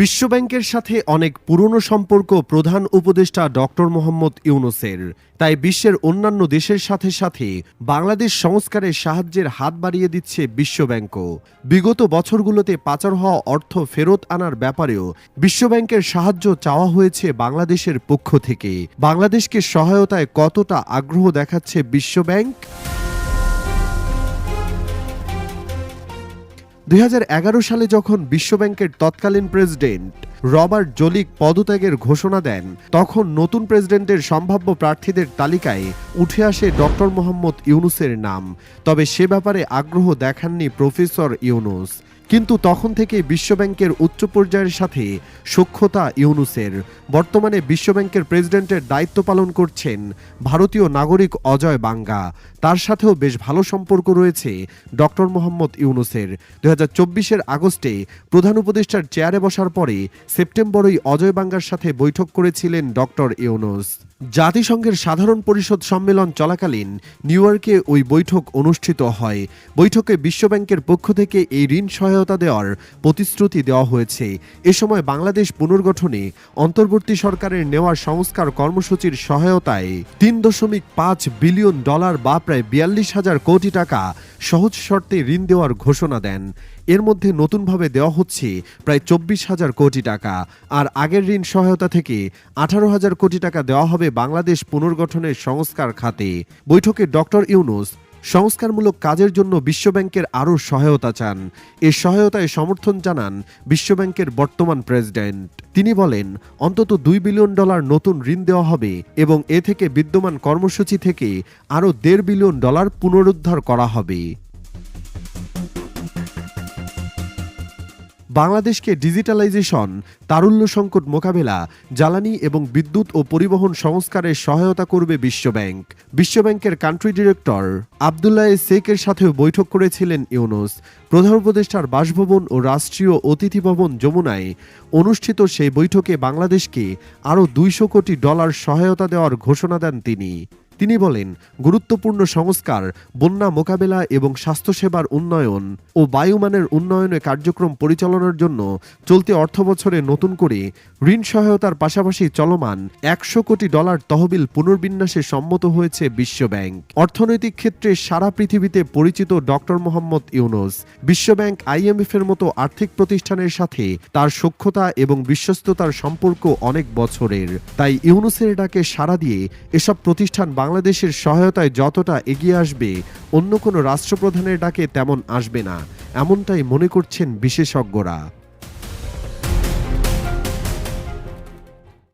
বিশ্বব্যাংকের সাথে অনেক পুরনো সম্পর্ক প্রধান উপদেষ্টা ডক্টর মোহাম্মদ ইউনুসের। তাই বিশ্বের অন্যান্য দেশের সাথে সাথে বাংলাদেশ সংস্কারে সাহায্যের হাত বাড়িয়ে দিচ্ছে বিশ্বব্যাংকও বিগত বছরগুলোতে পাচার হওয়া অর্থ ফেরত আনার ব্যাপারেও বিশ্বব্যাংকের সাহায্য চাওয়া হয়েছে বাংলাদেশের পক্ষ থেকে। বাংলাদেশকে সহায়তায় কতটা আগ্রহ দেখাচ্ছে বিশ্বব্যাংক? দুই হাজার এগারো সালে যখন বিশ্বব্যাংকের তৎকালীন প্রেসিডেন্ট রবার্ট জলিক পদত্যাগের ঘোষণা দেন, তখন নতুন প্রেসিডেন্টের সম্ভাব্য প্রার্থীদের তালিকায় উঠে আসে ডক্টর মোহাম্মদ ইউনুসের নাম। তবে সে ব্যাপারে আগ্রহ দেখাননি প্রফেসর ইউনুস। কিন্তু তখন থেকে বিশ্বব্যাংকের উচ্চ পর্যায়ের সাথে সখ্যতা ইউনুসের। বর্তমানে বিশ্বব্যাংকের প্রেসিডেন্টের দায়িত্ব পালন করছেন ভারতীয় নাগরিক অজয় বাঙ্গা। তার সাথেও বেশ ভালো সম্পর্ক রয়েছে ডক্টর মোহাম্মদ ইউনুসের। দু হাজার আগস্টে প্রধান উপদেষ্টার চেয়ারে বসার পরে সেপ্টেম্বরই অজয় বাঙ্গার সাথে বৈঠক করেছিলেন ডক্টর ইউনুস। জাতিসংঘের সাধারণ পরিষদ সম্মেলন চলাকালীন নিউ ইয়র্কে ওই বৈঠক অনুষ্ঠিত হয়। বৈঠকে বিশ্বব্যাংকের পক্ষ থেকে এই ঋণ সহায়তা দেওয়ার প্রতিশ্রুতি দেওয়া হয়েছে। এ সময় বাংলাদেশ পুনর্গঠনে অন্তর্বর্তী সরকারের নেওয়া সংস্কার কর্মসূচির সহায়তায় তিন দশমিক পাঁচ বিলিয়ন ডলার বা প্রায় বিয়াল্লিশ হাজার কোটি টাকা সহজ শর্তে ঋণ দেওয়ার ঘোষণা দেন। এর মধ্যে নতুনভাবে দেওয়া হচ্ছে প্রায় চব্বিশ হাজার কোটি টাকা। আর আগের ঋণ সহায়তা থেকে আঠারো হাজার কোটি টাকা দেওয়া হবে বাংলাদেশ পুনর্গঠনের সংস্কার খাতে। বৈঠকে ডক্টর ইউনুস সংস্কারমূলক কাজের জন্য বিশ্বব্যাংকের আরও সহায়তা চান। এ সহায়তায় সমর্থন জানান বিশ্বব্যাংকের বর্তমান প্রেসিডেন্ট। তিনি বলেন, অন্তত দুই বিলিয়ন ডলার নতুন ঋণ দেওয়া হবে এবং এ থেকে বিদ্যমান কর্মসূচি থেকে আরও দেড় বিলিয়ন ডলার পুনরুদ্ধার করা হবে। বাংলাদেশকে ডিজিটালাইজেশন তারুল্য সংকট মোকাবেলা, জ্বালানি এবং বিদ্যুৎ ও পরিবহন সংস্কারে সহায়তা করবে বিশ্বব্যাংক। বিশ্বব্যাংকের কান্ট্রি ডিরেক্টর আবদুল্লাহ শেখের সাথেও বৈঠক করেছিলেন ইউনুস। প্রধান উপদেষ্টার বাসভবন ও রাষ্ট্রীয় অতিথি ভবন যমুনায় অনুষ্ঠিত সেই বৈঠকে বাংলাদেশকে আরও দুইশো কোটি ডলার সহায়তা দেওয়ার ঘোষণা দেন তিনি। তিনি বলেন, গুরুত্বপূর্ণ সংস্কার, বন্যা মোকাবেলা এবং স্বাস্থ্যসেবার উন্নয়ন ও বায়ুমানের উন্নয়নে কার্যক্রম পরিচালনার জন্য চলতি অর্থবছরে নতুন করে ঋণ সহায়তার পাশাপাশি চলমান একশো কোটি ডলার তহবিল পুনর্বিন্যাসে সম্মত হয়েছে বিশ্বব্যাংক। অর্থনৈতিক ক্ষেত্রে সারা পৃথিবীতে পরিচিত ডক্টর মোহাম্মদ ইউনুস বিশ্বব্যাংক আইএমএফ এর মতো আর্থিক প্রতিষ্ঠানের সাথে তার সক্ষতা এবং বিশ্বস্ততার সম্পর্ক অনেক বছরের। তাই ইউনুসের ডাকে সাড়া দিয়ে এসব প্রতিষ্ঠান বাংলাদেশের সহায়তায় যতটা এগিয়ে আসবে, অন্য কোনো রাষ্ট্রপ্রধানের ডাকে তেমন আসবে না। এমনটাই মনে করছেন বিশেষজ্ঞরা।